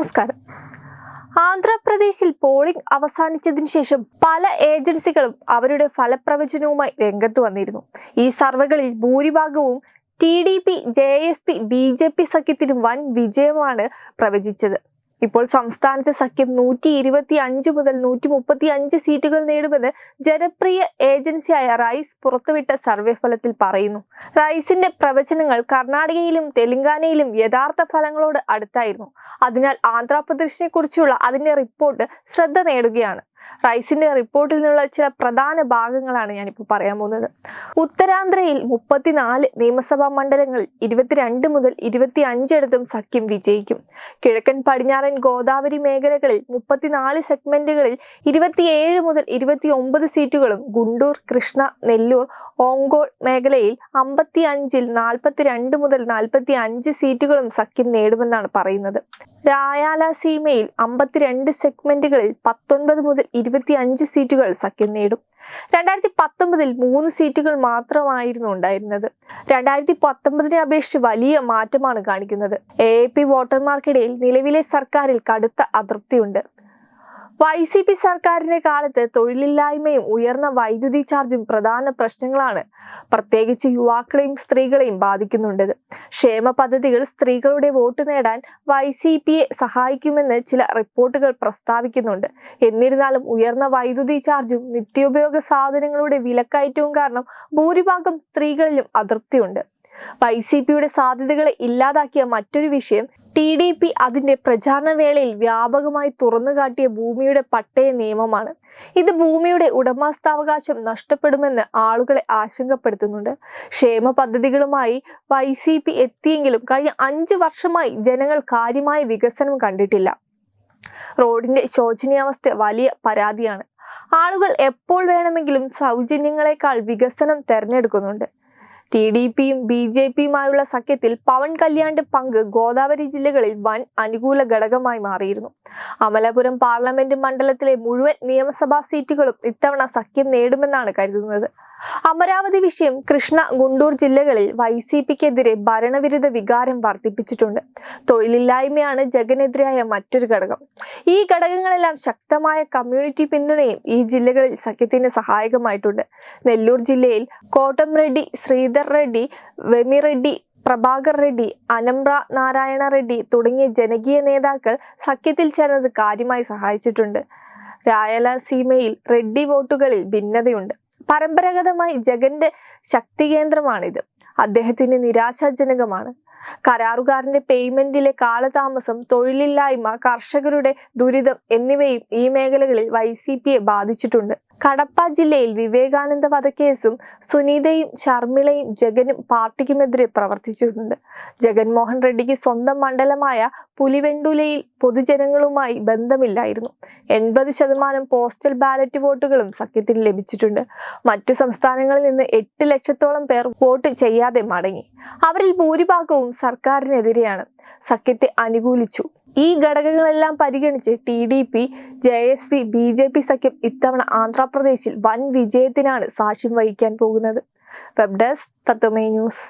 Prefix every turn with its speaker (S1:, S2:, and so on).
S1: നമസ്കാരം. ആന്ധ്രാപ്രദേശിൽ പോളിംഗ് അവസാനിച്ചതിന് ശേഷം പല ഏജൻസികളും അവരുടെ ഫലപ്രവചനവുമായി രംഗത്ത് വന്നിരുന്നു. ഈ സർവേകളിൽ ഭൂരിഭാഗവും T D P J S P B J P സഖ്യത്തിന് വൻ വിജയമാണ് പ്രവചിച്ചത്. ഇപ്പോൾ സംസ്ഥാനത്തെ സഖ്യം നൂറ്റി ഇരുപത്തി അഞ്ച് മുതൽ നൂറ്റി മുപ്പത്തി അഞ്ച് സീറ്റുകൾ നേടുമെന്ന് ജനപ്രിയ ഏജൻസിയായ റൈസ് പുറത്തുവിട്ട സർവേ ഫലത്തിൽ പറയുന്നു. റൈസിന്റെ പ്രവചനങ്ങൾ കർണാടകയിലും തെലങ്കാനയിലും യഥാർത്ഥ ഫലങ്ങളോട് അടുത്തായിരുന്നു. അതിനാൽ ആന്ധ്രാപ്രദേശിനെ കുറിച്ചുള്ള അതിന്റെ റിപ്പോർട്ട് ശ്രദ്ധ നേടുകയാണ്. റൈസിന്റെ റിപ്പോർട്ടിൽ നിന്നുള്ള ചില പ്രധാന ഭാഗങ്ങളാണ് ഞാനിപ്പോൾ പറയാൻ പോകുന്നത്. ഉത്തരാന്ധ്രയിൽ മുപ്പത്തിനാല് നിയമസഭാ മണ്ഡലങ്ങളിൽ ഇരുപത്തിരണ്ട് മുതൽ ഇരുപത്തി അഞ്ചിടത്തും സഖ്യം വിജയിക്കും. കിഴക്കൻ പടിഞ്ഞാറൻ ഗോദാവരി മേഖലകളിൽ മുപ്പത്തിനാല് സെഗ്മെന്റുകളിൽ ഇരുപത്തിയേഴ് മുതൽ ഇരുപത്തി ഒമ്പത് സീറ്റുകളും ഗുണ്ടൂർ കൃഷ്ണ നെല്ലൂർ ഓങ്കോൾ മേഖലയിൽ അമ്പത്തി അഞ്ചിൽ നാൽപ്പത്തിരണ്ട് മുതൽ നാൽപ്പത്തി അഞ്ച് സീറ്റുകളും സഖ്യം നേടുമെന്നാണ് പറയുന്നത്. രായാലസീമയിൽ അമ്പത്തിരണ്ട് സെഗ്മെന്റുകളിൽ പത്തൊൻപത് മുതൽ ഇരുപത്തി അഞ്ച് സീറ്റുകൾ സഖ്യം നേടും. രണ്ടായിരത്തി പത്തൊമ്പതിൽ മൂന്ന് സീറ്റുകൾ മാത്രമായിരുന്നു ഉണ്ടായിരുന്നത്. രണ്ടായിരത്തി പത്തൊമ്പതിനെ അപേക്ഷിച്ച് വലിയ മാറ്റമാണ് കാണിക്കുന്നത്. എ പി വോട്ടർമാർക്കിടയിൽ നിലവിലെ സർക്കാരിൽ കടുത്ത അതൃപ്തിയുണ്ട്. വൈ സി പി സർക്കാരിന്റെ കാലത്ത് തൊഴിലില്ലായ്മയും ഉയർന്ന വൈദ്യുതി ചാർജും പ്രധാന പ്രശ്നങ്ങളാണ്. പ്രത്യേകിച്ച് യുവാക്കളെയും സ്ത്രീകളെയും ബാധിക്കുന്നുണ്ട്. ക്ഷേമ പദ്ധതികൾ സ്ത്രീകളുടെ വോട്ട് നേടാൻ വൈ സി പിയെ സഹായിക്കുമെന്ന് ചില റിപ്പോർട്ടുകൾ പ്രസ്താവിക്കുന്നുണ്ട്. എന്നിരുന്നാലും ഉയർന്ന വൈദ്യുതി ചാർജും നിത്യോപയോഗ സാധനങ്ങളുടെ വിലക്കയറ്റവും കാരണം ഭൂരിഭാഗം സ്ത്രീകളിലും അതൃപ്തിയുണ്ട്. വൈ സി പിയുടെ സാധ്യതകളെ ഇല്ലാതാക്കിയ മറ്റൊരു വിഷയം ടി ഡി പി അതിന്റെ പ്രചാരണ വേളയിൽ വ്യാപകമായി തുറന്നുകാട്ടിയ ഭൂമിയുടെ പട്ടയ നിയമമാണ്. ഇത് ഭൂമിയുടെ ഉടമസ്ഥാവകാശം നഷ്ടപ്പെടുമെന്ന് ആളുകളെ ആശങ്കപ്പെടുത്തുന്നുണ്ട്. ക്ഷേമ പദ്ധതികളുമായി വൈ സി പി എത്തിയെങ്കിലും കഴിഞ്ഞ അഞ്ചു വർഷമായി ജനങ്ങൾ കാര്യമായ വികസനം കണ്ടിട്ടില്ല. റോഡിന്റെ ശോചനീയാവസ്ഥ വലിയ പരാതിയാണ്. ആളുകൾ എപ്പോൾ വേണമെങ്കിലും സൗജന്യങ്ങളെക്കാൾ വികസനം തെരഞ്ഞെടുക്കുന്നുണ്ട്. ടി ഡി പിയും ബി ജെ പിയുമായുള്ള സഖ്യത്തിൽ പവൻ കല്യാണിന്റെ പങ്ക് ഗോദാവരി ജില്ലകളിൽ വൻ അനുകൂല ഘടകമായി മാറിയിരുന്നു. അമലപുരം പാർലമെന്റ് മണ്ഡലത്തിലെ മുഴുവൻ നിയമസഭാ സീറ്റുകളും ഇത്തവണ സഖ്യം നേടുമെന്നാണ് കരുതുന്നത്. അമരാവതി വിഷയം കൃഷ്ണ ഗുണ്ടൂർ ജില്ലകളിൽ വൈ സി പിക്കെതിരെ ഭരണവിരുദ്ധ വികാരം വർദ്ധിപ്പിച്ചിട്ടുണ്ട്. തൊഴിലില്ലായ്മയാണ് ജഗനെതിരായ മറ്റൊരു ഘടകം. ഈ ഘടകങ്ങളെല്ലാം ശക്തമായ കമ്മ്യൂണിറ്റി പിന്തുണയും ഈ ജില്ലകളിൽ സഖ്യത്തിന് സഹായകമായിട്ടുണ്ട്. നെല്ലൂർ ജില്ലയിൽ കോട്ടം റെഡ്ഡി ശ്രീധർ റെഡ്ഡി വെമി റെഡ്ഡി പ്രഭാകർ റെഡ്ഡി അനമ്ര നാരായണ റെഡ്ഡി തുടങ്ങിയ ജനകീയ നേതാക്കൾ സഖ്യത്തിൽ ചേർന്നത് കാര്യമായി സഹായിച്ചിട്ടുണ്ട്. രായലസീമയിൽ റെഡ്ഡി വോട്ടുകളിൽ ഭിന്നതയുണ്ട്. പരമ്പരാഗതമായി ജഗന്റെ ശക്തി കേന്ദ്രമാണിത് അദ്ദേഹത്തിന് നിരാശാജനകമാണ്. കരാറുകാരന്റെ പേയ്മെന്റിലെ കാലതാമസം തൊഴിലില്ലായ്മ കർഷകരുടെ ദുരിതം എന്നിവയും ഈ മേഖലകളിൽ വൈ സി പിയെ ബാധിച്ചിട്ടുണ്ട്. കടപ്പ ജില്ലയിൽ വിവേകാനന്ദ വധക്കേസും സുനീതയും ശർമിളയും ജഗനും പാർട്ടിക്കുമെതിരെ പ്രവർത്തിച്ചിട്ടുണ്ട്. ജഗൻമോഹൻ റെഡ്ഡിക്ക് സ്വന്തം മണ്ഡലമായ പുലിവെണ്ടുലയിൽ പൊതുജനങ്ങളുമായി ബന്ധമില്ലായിരുന്നു. എൺപത് ശതമാനം പോസ്റ്റൽ ബാലറ്റ് വോട്ടുകളും സഖ്യത്തിന് ലഭിച്ചിട്ടുണ്ട്. മറ്റു സംസ്ഥാനങ്ങളിൽ നിന്ന് എട്ട് ലക്ഷത്തോളം പേർ വോട്ട് ചെയ്യാതെ മടങ്ങി. അവരിൽ ഭൂരിഭാഗവും സർക്കാരിനെതിരെയാണ്. സഖ്യത്തെ അനുകൂലിച്ചു. ഈ ഘടകങ്ങളെല്ലാം പരിഗണിച്ച് T D P J S P B J P സഖ്യം ഇത്തവണ ആന്ധ്രാപ്രദേശിൽ വൻ വിജയത്തിനാണ് സാക്ഷ്യം വഹിക്കാൻ പോകുന്നത്. വെബ് ഡെസ്ക് തത്വമേ ന്യൂസ്.